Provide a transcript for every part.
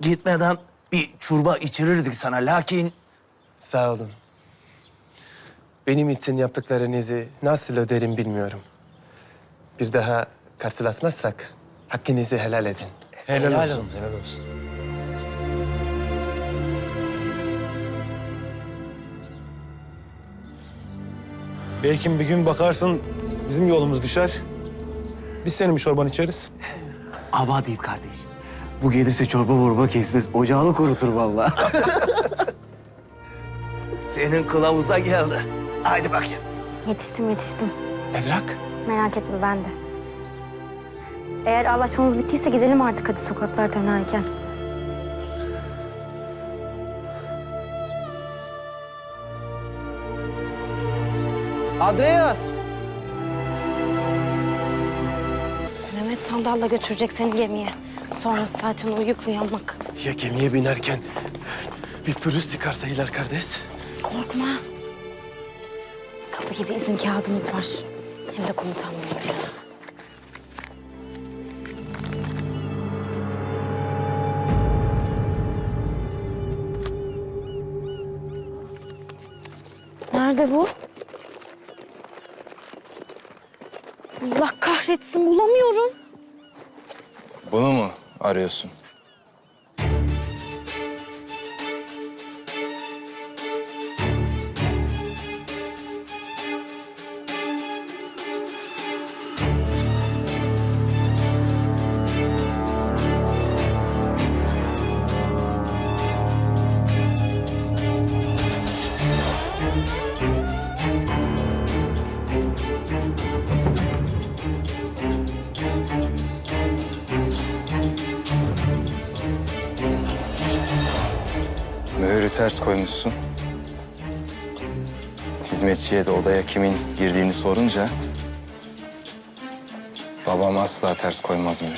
gitmeden bir çorba içirirdik sana. Lakin Sağ olun. Benim için yaptıklarınızı nasıl öderim bilmiyorum. Bir daha karşılaşmazsak hakkınızı helal edin. helal, olsun. Helal olsun. Belki bir gün bakarsın bizim yolumuz düşer. Biz senin bir çorban içeriz. Ama diyeyim kardeş. Bu gelirse çorba morba kesmez. Ocağını kurutur vallahi. Senin kılavuza geldi. Haydi bakayım. Yetiştim yetiştim. Evrak? Merak etme ben de. Eğer anlaşmanız bittiyse gidelim artık hadi sokaklar tenayken. Andreas! Mehmet sandalla götürecek seni gemiye. Sonrası zaten uyuyup uyanmak. Ya gemiye binerken bir pürüz çıkarsa Hilal kardeş? Korkma. Kapı gibi izin kağıdımız var. Hem de komutan mühürlü. Nerede bu? Allah kahretsin bulamıyorum. Bunu mu arıyorsun? Ters koymuşsun. Hizmetçiye de odaya kimin girdiğini sorunca... ...babam asla ters koymaz mühürü.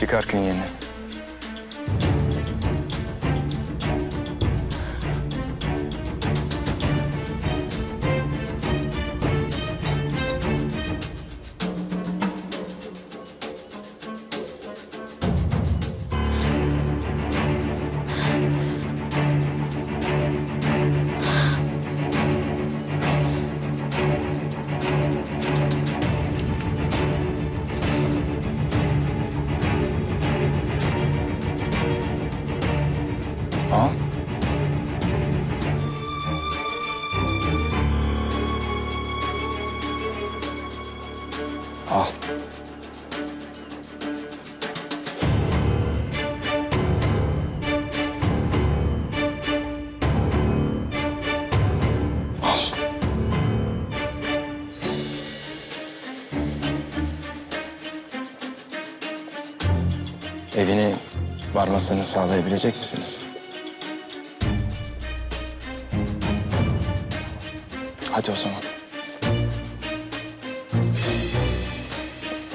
Çıkar künyeni. Evine varmasını sağlayabilecek misiniz? Hadi o zaman.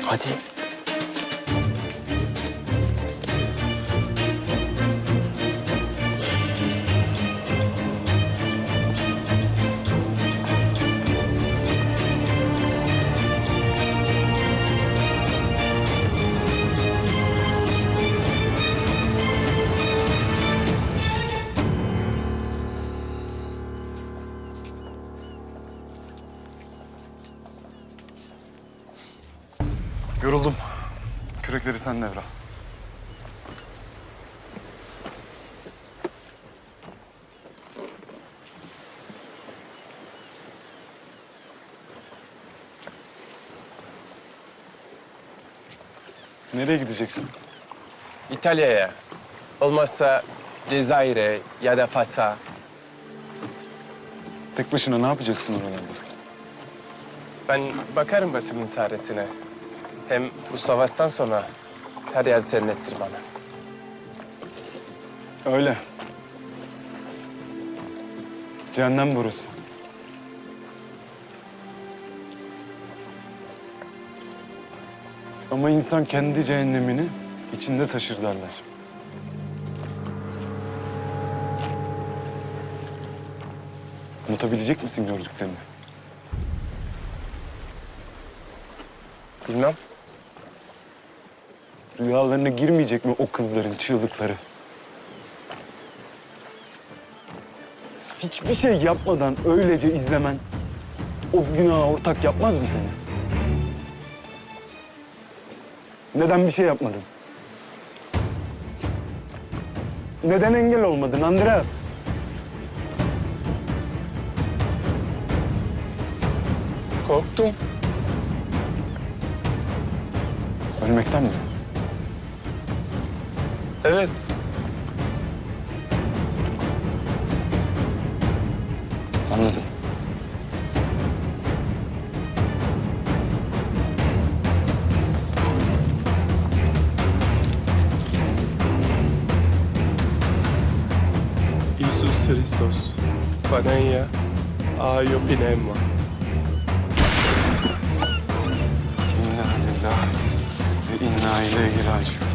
Hadi. Yoruldum. Kürekleri sen devral. Nereye gideceksin? İtalya'ya. Olmazsa Cezayir'e ya da Fas'a. Tek başına ne yapacaksın oralarda? Ben bakarım basımın çaresine. Hem bu savaştan sonra her yer cennettir bana. Öyle. Cehennem burası. Ama insan kendi cehennemini içinde taşır derler. Unutabilecek misin gördüklerini? Bilmem. Rüyalarına girmeyecek mi o kızların çığlıkları? Hiçbir şey yapmadan öylece izlemen o günaha ortak yapmaz mı seni? Neden bir şey yapmadın? Neden engel olmadın Andreas? Korktum. Ölmekten mi? Evet. Anladım. Iisus Hristos, Panaia, aio pinema. İnna lillahi ve inna ileyhi raciun.